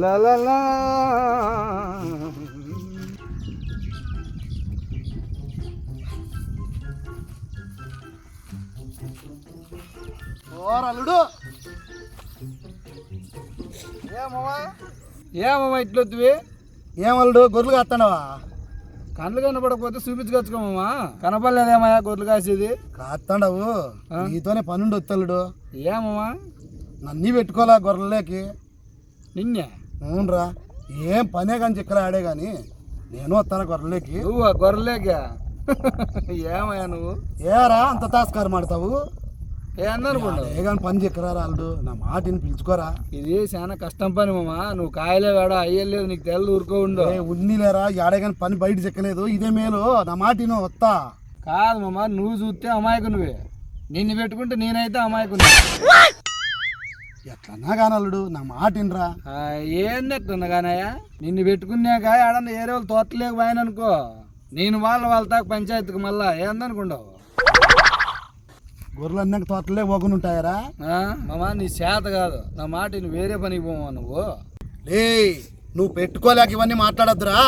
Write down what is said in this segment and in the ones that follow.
లా లా లా. ఓరల్లుడు ఏమమ్మా ఏమమ్మా ఇట్లొత్తివి ఏమల్లుడు గొర్రెలు కాస్తానవా కళ్ళు కనపడకపోతే చూపించుకొచ్చుకోమమ్మా కనపడలేదేమయ్యా గొర్రెలు కాసేది? కాస్తాండవు? నీతోనే పనుండి వత్తల్లుడు ఏమమ్మా నన్నీ పెట్టుకోవాలా గొర్రెలకి నిన్నే? అవునరా. ఏం పనే కానీ చిక్కలు ఆడే కానీ నేను వస్తాను గొర్రెలకి నువ్వు ఆ గొర్రెలేక ఏమయ్యా నువ్వు? ఏరా అంత తాస్కారం ఆడతావు? ఏ అన్ననుకుంటావు ఏ కానీ పని చిక్కరా రాళ్ళు నా మాటిని పిలుచుకోరా. ఇది చాలా కష్టం పని మామ. నువ్వు కాయలే వేడ అయ్యలేదు నీకు తెల్ల ఊరుకో ఉండు ఏ ఉన్నిలేరా ఆడే కానీ పని బయట చిక్కలేదు. ఇదే మేలు. నా మాటిను వస్తా కాదు మామ నువ్వు చూస్తే అమాయకు నువ్వే నిన్ను పెట్టుకుంటే నేనైతే అమాయకుని. ఎట్లన్నా కానల్లుడు నా మాటినరా. ఏంది ఎట్లున్నా కానయ్యా నిన్ను పెట్టుకున్నాక ఏడన్నా ఏరే వాళ్ళు తోటలేకపోయాను అనుకో నేను వాళ్ళ వాళ్ళ తాకు పంచాయతీకి మళ్ళా ఏందనుకుంటావు? గొర్రెలు అన్నాక తోటలే పోకుండా? మామ నీ చేత కాదు. నా మాట నువ్వు వేరే పనికి పోమా నువ్వు? లే నువ్వు పెట్టుకోలేక ఇవన్నీ మాట్లాడద్దురా.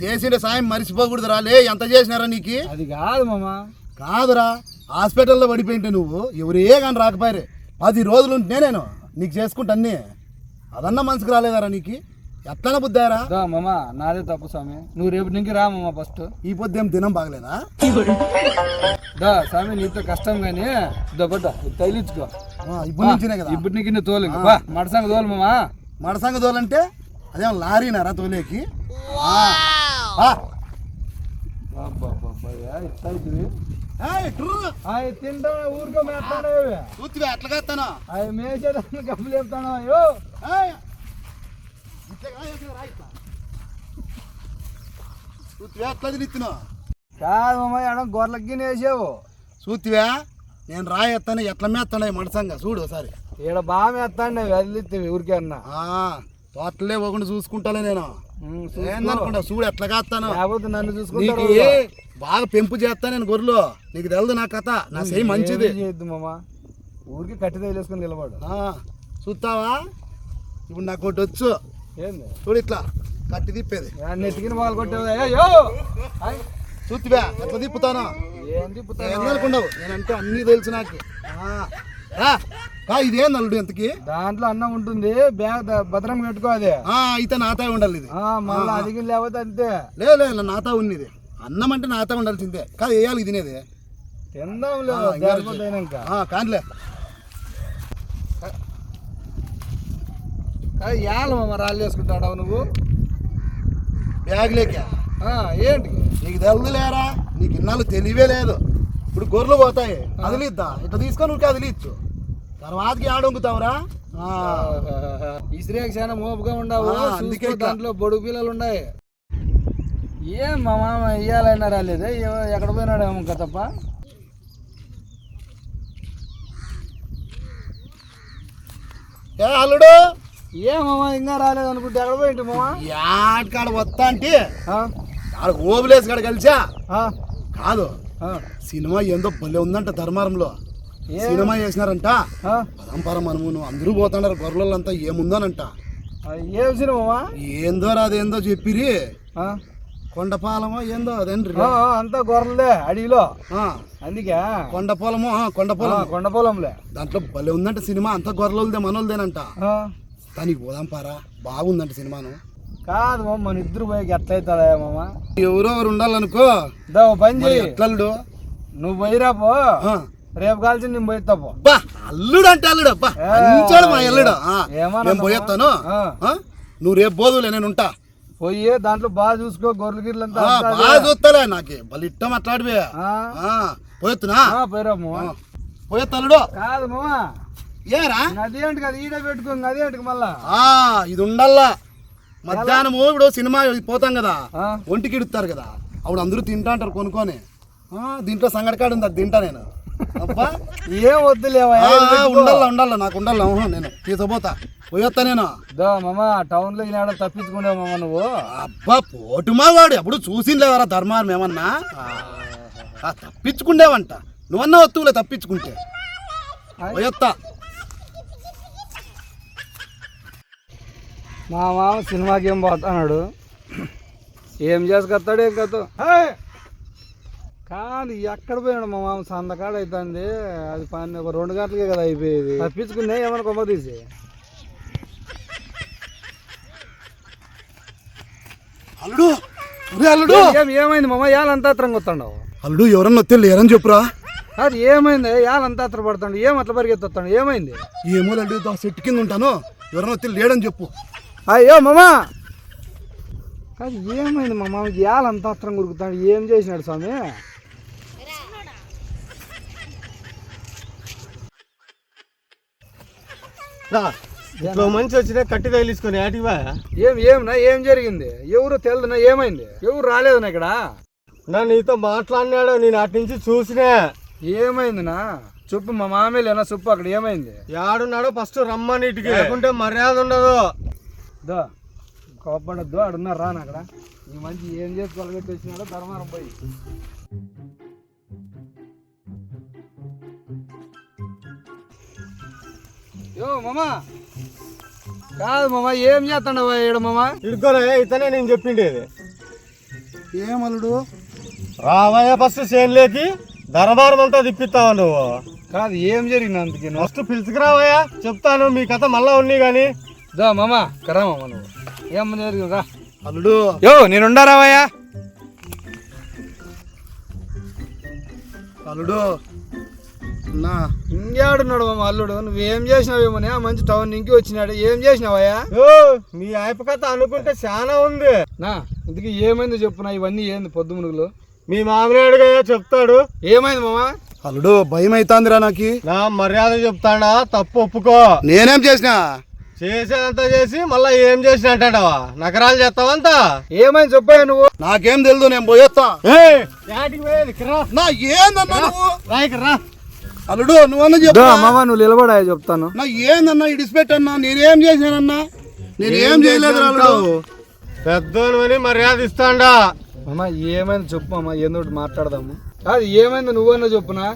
చేసిన సాయం మర్చిపోకూడదురా. లే ఎంత చేసినారా నీకు? అది కాదు మామ. కాదురా హాస్పిటల్లో పడిపోయింటే నువ్వు ఎవరే కానీ రాకపోయారు. పది రోజులు ఉంటే నేను. నీకు చేసుకుంటా అన్నీ. అదన్నా మనసుకు రాలేదారా నీకు? ఎట్లనా బుద్ధారా మామ నాదే తప్పు స్వామి. నువ్వు రేపు నుంచి రా మామ ఫస్ట్. ఈ పొద్దు దినం బాగలేదా? దా స్వామి నీతో కష్టం కానీ దా బట్ట తగిలించుకో. ఇప్పుడు నుంచినే కదా. ఇప్పుడు నీకు తోలు మడసంగ తోలు మామ. మడసంగ తోలంటే అదేం లారీనారా తోలేకి? ఆ, ఆ. అవి ఊరికో ఎట్లా మేసేదాన్ని చెప్తాను అయ్యో కాదు, ఎడ గొర్రెలకి వేసావు? చూతివే నేను రాయేస్తాను ఎట్లా మేస్తాను మడసంగా చూడు ఒకసారి. ఈడ బాగా మేస్తాండి వదిలిస్తావి ఊరికే అన్న. తోటలే పోకుండా చూసుకుంటాలే నేను. ఏందనుకుంటా చూడు ఎట్లా కాస్తాను. లేకపోతే నన్ను నీకు చూసుకుంటారు బాగా పెంపు చేస్తా నేను గొర్రెలు. నీకు తెలదు నా కథ. నా చెయ్యి మంచిది. చేయొద్దు మామ. ఊరికి కట్టి తగిలేసుకొని నిలబడు. చూస్తావా? ఇప్పుడు నాకు ఒకటి వచ్చు. ఏంది? చూడు ఇట్లా. కట్టి తిప్పేది. నెత్తికిన పాలు కొట్టేది అయ్యో. చూతివే ఎట్లా తిప్పుతాను? ఏం తిప్పుతావు? ఏందనుకున్నావు నేనంటే అన్నీ తెలుసు నాకు. ఇదేం నల్లుడు ఎంతకి దాంట్లో అన్నం ఉంటుంది. బ్యాగ్ ద- భద్రంగా పెట్టుకో అది. ఆ, అయితే నాతా ఉండాలి ఇది. ఆ, మళ్ళీ అదిగి లేకపోతే అంతే. లే లే లే, నాతా ఉన్నది. అన్నం అంటే నాతా ఉండాల్సిందే. కాదు వేయాలి తినేది. తిందాం లేదు కానిలే అది ఏళ్ళ మామ రాళ్ళు వేసుకుంటాడావు నువ్వు? బ్యాగ్ లేక ఏంటి? నీకు తెలుదు లేరా నీకు ఇన్నాళ్ళు తెలివే లేదు. ఇప్పుడు గొర్రెలు పోతాయి. అదిలిద్దా? ఇట్లా తీసుకొని ఊరికే అదిలిచ్చు. తర్వాతకి ఆడొంగుతావురా? ఆ, ఇస్త్రీకి చాలా మోపుగా ఉండవు. అందుకే. దాంట్లో బొడుగు పిల్లలు ఉన్నాయి. ఏం మా మామ ఇయ్యాలైనా రాలేదే? ఎక్కడ పోయినాడు ఏమో తప్ప? ఏ అల్లుడు? ఏం మామ ఇంకా రాలేదు అనుకుంటే ఎక్కడ పోయింటి మామ? యాడ్కాడ వస్తా అంటే ఆ? ఆడ ఓబులేసి కాడ కలిసా? ఆ? కాదు? సినిమా ఏందో భలే ఉందంట ధర్మారంలో. ఏ? సినిమా చేసినారంట? పరంపర మనము నువ్వు అందరూ పోతున్నారు గొర్రెలంతా ఏముందోనంట. ఏం సినిమా? ఏందో అదేందో చెప్పిరి. ఆ? కొండపాలమో ఏందో ఆ, అంతా గొర్రెలే అడవిలో. అందుకే. కొండపోలమో కొండపోలం కొండ పొలంలే దాంట్లో భలే ఉందంట సినిమా అంతా గొర్రెలదే మనోళ్ళదేనంట? దానికి పోదాం పారా బాగుందంట సినిమాను. కాదు మామ మన ఇద్దరు పోయి ఎట్లయితాడా మామ. ఎవరో ఒకరు ఉండాలనుకో దా పని ఎట్లల్లుడు నువ్వు పోయిరా పో. రేపు కాల్చి నేను పోయిస్తా పో. బా అల్లుడు అంటే అల్లుడు. అబ్బా మంచోడు మా అల్లుడు. నేను పోయేస్తాను నువ్వు రేపు పోదులే నేను ఉంటా. పోయి దాంట్లో బాగా చూసుకో గొర్రెల గిర్రెలు అంతా బాగా చూస్తాలే నాకు బలి ఇట్టం అట్లాడివే? పోయొత్తునా? ఆ, పోయిరా మామ. ఆ, పోయొత్తా అల్లుడు. కాదు మామ. ఏరా? అదేంటి కదా ఈడే పెట్టుకో ఇంక అదేంటి మళ్ళా? ఆ, ఇది ఉండాలా మధ్యాహ్నము ఇప్పుడు సినిమా పోతాం కదా? ఒంటికి ఇడుతారు కదా అప్పుడు అందరూ తింటా అంటారు కొనుక్కొని. దీంట్లో సంగడికాడు ఉంది? అది తింటా నేను. అబ్బా. ఏం వద్దులేవా ఉండాలా ఉండాలా నాకు ఉండాలా నేను. తీసుకుపోతా. పోయొత్తా నేను. మామ టౌన్లో ఈనాడ తప్పించుకునేవు మామ నువ్వు. అబ్బా పోటుమా వాడు ఎప్పుడు చూసిండేవారా ధర్మారం ఏమన్నా తప్పించుకుండేవంట. నువ్వన్నా వస్తువులే తప్పించుకుంటే. పోయొత్తా. మా మామ సినిమాకి ఏం పోతున్నాడు. ఏం చేసుకొస్తాడు ఏం కథ? కాదు ఎక్కడ పోయాడు మా మామ? సందకాడ అవుతుంది అది పని ఒక రెండు గంటలకే కదా అయిపోయేది. తప్పించుకునే ఏమైనా కొమ్మ తీసి అల్లుడు! అల్లుడు! ఏం ఏమైంది మామ? ఏళ్ళంతా అత్రంగా వస్తాడు అల్లుడు ఎవరన్నా వస్తే లేరని చెప్పురా. అది ఏమైంది? ఏళ్ళంతా అత్ర పడతాడు. ఏం అట్లా పరిగెత్తాడు ఏమైంది? ఏమో అల్లుడు దా చెట్టు కింద ఉంటాను. ఎవరన్నా వస్తే లేడని చెప్పు. అయ్యో మామా! కాదు ఏమైంది మా మామకి ఏళ్ళంతా అత్రం కురుకుతాడు ఏం చేసినాడు స్వామి? ఇట్లా మంచి వచ్చినా కట్టి తగిలించుకొని యాటివా ఏం ఏమన్నా ఏం జరిగింది? ఎవరు తెలియదునా ఏమైంది? ఎవరు రాలేదునా ఇక్కడ? నా నీతో మాట్లాడినాడు నేను అటు నుంచి చూసినా. ఏమైందినా చెప్పు మా మామయ్యలేనా? చెప్పు అక్కడ ఏమైంది? యాడున్నాడో ఫస్ట్ రమ్మని ఇటుకి. లేకుంటే మర్యాద ఉండదు. దో కోపడద్దు ఆడున్నారు రాను అక్కడ. ఈ మంచి ఏం చేసి కొలగెట్టి వచ్చినాడో ధర్మారం పోయి. యో మామా. కాదు మామ ఏం చేస్తాడు ఈడ మామా? ఇడుకోనే ఇతనే నేను చెప్పిండేది. ఏం అల్లుడు? రావయ్య ఫస్ట్ చేనులేకి దరబారం అంతా తిప్పిస్తావా నువ్వు? కాదు ఏం జరిగింది అందుకే ఫస్ట్ పిలుచుకురావయ్యా చెప్తాను మీ కథ మళ్ళా ఉన్నాయి కానీ. దా మామా కరా మామ నువ్వు. ఏం జరిగింది రా. అల్లుడు. యో నేను ఉండారావయ్యా అల్లుడు. నా ఇంకేడున్నాడు మామ అల్లుడు? నువ్వేం చేసినావేమోనే ఆ మంచి టౌన్ ఇంకి వచ్చినాడు. ఏం చేసినావయ్యా? ఓ మీ ఆయప కథ అనుకుంటే చాలా ఉంది. నా ఇందుకు ఏమైందో చెప్పునా? ఇవన్నీ ఏంది పొద్దు మునుగులు? మీ మామినాడుగా చెప్తాడు. ఏమైంది మామా? అల్లుడు భయం అవుతాందిరా నాకు. నా మర్యాద చెప్తాడా తప్పు ఒప్పుకో. నేనేం చేసినా? చేసేదంతా చేసి మళ్ళా ఏం చేసిన అంటాడవా? నగరాలు చేస్తావంతా? ఏమైంది చెప్పాయా నువ్వు? నాకేం తెలుదు నేను పోయేస్తా నా ఏందన్నా నువ్వు? అల్లుడు నువ్వన్నా చెప్పు మామ నువ్వు నిలబడా చెప్తాను. నా ఏందన్నా ఇడిసిపెట్టన్నా నేనేం చేశానన్నా? నేనేం చేయలేదు అల్లుడు. పెద్దోని మర్యాద ఇస్తాండా మామ ఏమైంది చెప్పు మామ ఏందో మాట్లాడదాము? అది ఏమైంది నువ్వన్నా చెప్పునా?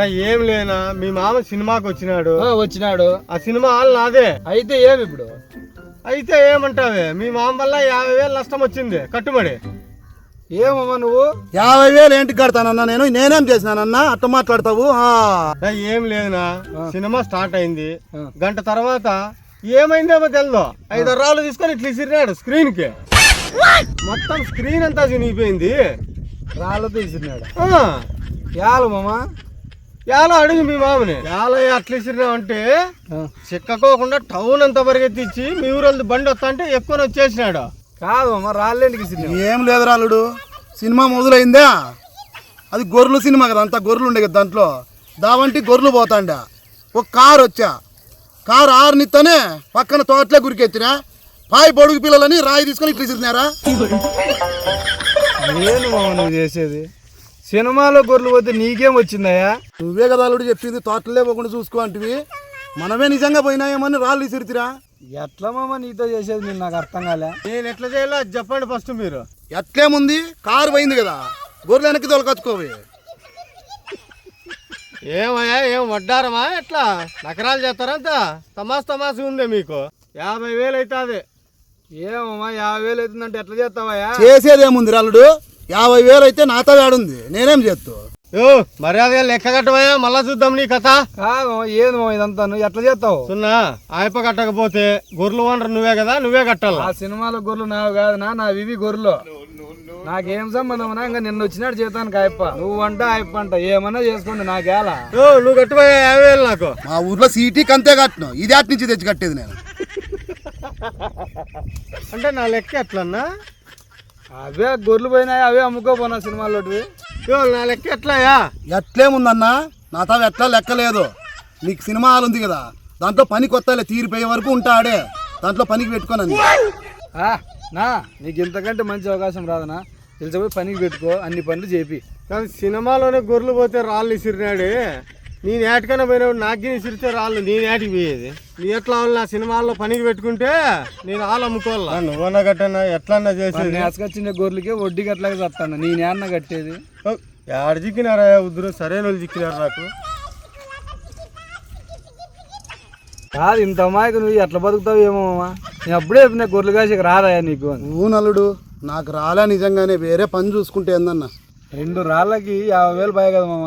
ఏం లేనా? మీ మామ సినిమాకి వచ్చినాడు. ఆ, వచ్చినాడు. ఆ సినిమా హాల్ నాదే. అయితే ఏమి ఇప్పుడు? అయితే ఏమంటావే? మీ మామ వల్ల యాభై వేలు నష్టం వచ్చింది. కట్టుబడి ఏమమ్మా నువ్వు? యాభై వేలు ఏంటి కడతానన్నా నేను? నేనేం చేసినానన్నా? అట్ట మాట్లాడతావు? ఏం లేదునా? సినిమా స్టార్ట్ అయింది. గంట తర్వాత ఏమైందేమో తెలదు? ఐదు రాళ్ళు తీసుకొని ఇట్లా ఇసిరినాడు స్క్రీన్కి మొత్తం స్క్రీన్ అంతా చినిగిపోయింది. రాళ్ళతో ఇసిరినాడు. ఆ. యాలు మామ? ఎలా అడుగు మీ మామని? ఎలా అట్లా ఆ, చిక్కకోకుండా టౌన్ అంతా పరిగెత్తించి మీ ఊరోళ్ళది బండి వస్తా అంటే ఎక్కువ వచ్చేసినాడు. కాదు మామ రాళ్ళేంటికి ఏం లేదు రాలుడు సినిమా మొదలైందా? అది గొర్రెలు సినిమా కదా అంతా గొర్రెలు ఉండే కదా దాంట్లో. దావంటి గొర్రెలు పోతాండా. ఒక కారు వచ్చా. కారు ఆరునిత్తనే పక్కన తోటలే గురికెత్తినా. పాయి పొడుగు పిల్లలని రాయి తీసుకొని ఇట్లా ఇసిరినారా? నువ్వు చేసేది. సినిమాలో గొర్రెలు పోతే నీకేం వచ్చిందయ్యా? నువ్వే కదా అల్లుడు చెప్పింది తోటలే పోకుండా చూసుకో అంటివి. మనమే నిజంగా పోయినాయేమని రాళ్ళు ఇసిరితిరా. ఎట్లా మామ నీతో చేసేది నేను నాకు అర్థం కాలే. నేను ఎట్లా చేయాలో అది చెప్పండి ఫస్ట్ మీరు. ఎట్లేముంది? కారు పోయింది కదా. గొర్రెలు వెనక్కి తొలకచ్చుకోవి. ఏమయ్యా ఏం వడ్డారమా ఎట్లా? నకరాలు చేస్తారంతా తమాస్ తమాస్ ఉంది మీకు. యాభై వేలు అవుతుంది ఏమమ్మా యాభై వేలు అవుతుందంటే ఎట్లా చేస్తావయ్యా? చేసేదేముంది రాలుడు యాభై వేలు అయితే నాతో వేడుంది నేనేం చేస్తూ యో మర్యాదగా లెక్క కట్టవయ్యా మళ్ళా చూద్దాం నీ కథ. ఏంది ఇదంతా? నువ్వు ఎట్లా చేస్తావు సున్నా ఆయప కట్టకపోతే గొర్రెలు ఓనర్ నువ్వే కదా నువ్వే కట్టాల? ఆ సినిమాలో గొర్రెలు నావి కాదు నా నా వివి గొర్రెలు. నాకేం సంబంధం ఇంకా నిన్న వచ్చినాడు చేతానికి ఆయప్ప నువ్వు అంట ఆయప్ప అంట. ఏమన్నా చేసుకోండి నాకేలా నువ్వు కట్టుపోయా యాభై వేలు నాకు. మా ఊర్లో సీటీకి అంతే కట్టను. ఇది అటు నుంచి తెచ్చి కట్టేది నేను. అంటే నా లెక్క ఎట్లన్నా? అవే గొర్రెలు పోయినాయి అవే అమ్ముకోపోనా సినిమాలోటివి యో నా లెక్క ఎట్లాయా ఎట్లేముందన్నా? నా తావు ఎట్లా లెక్కలేదు. నీకు సినిమా హాల్ ఉంది కదా దాంట్లో పని కొత్తలే తీరిపోయే వరకు ఉంటాడే. దాంట్లో పనికి పెట్టుకోనని ఆ, నా నీకు ఇంతకంటే మంచి అవకాశం రాదనా తెలిసిపోయి పనికి పెట్టుకో అన్ని పనులు చేపి. కానీ సినిమాలోనే గొర్రెలు పోతే రాళ్ళు ఇసిరినాడు. నేను ఏటికైనా పోయినప్పుడు నాకు ఇసిరితే రాళ్ళు నేను ఏటికి పోయేది? నీ ఎట్లా వాళ్ళు నా సినిమాల్లో పనికి పెట్టుకుంటే నేను వాళ్ళు అమ్ముకోవాలా? నువ్వన్నా కట్టన్నా ఎట్లన్నా చేసేది? నేసుకొచ్చిన గొర్రెలకే వడ్డీ గట్లాగా చస్తాను నీ నేన్న కట్టేది? ఏడ చిక్కినారా ఉద్దురు? సరైన వాళ్ళు చిక్కినారు నాకు. కాదు ఇంత అమాయకు నువ్వు ఎట్లా బతుకుతావు ఏమో నేను అప్పుడే చెప్పిన గొర్రెలు కాసి రాదయా నీకు నువ్వు నలుడు నాకు రాలే నిజంగానే వేరే పని చూసుకుంటే ఏందన్నా? రెండు రాళ్ళకి యాభై వేలు పోయాయి కదా మామ?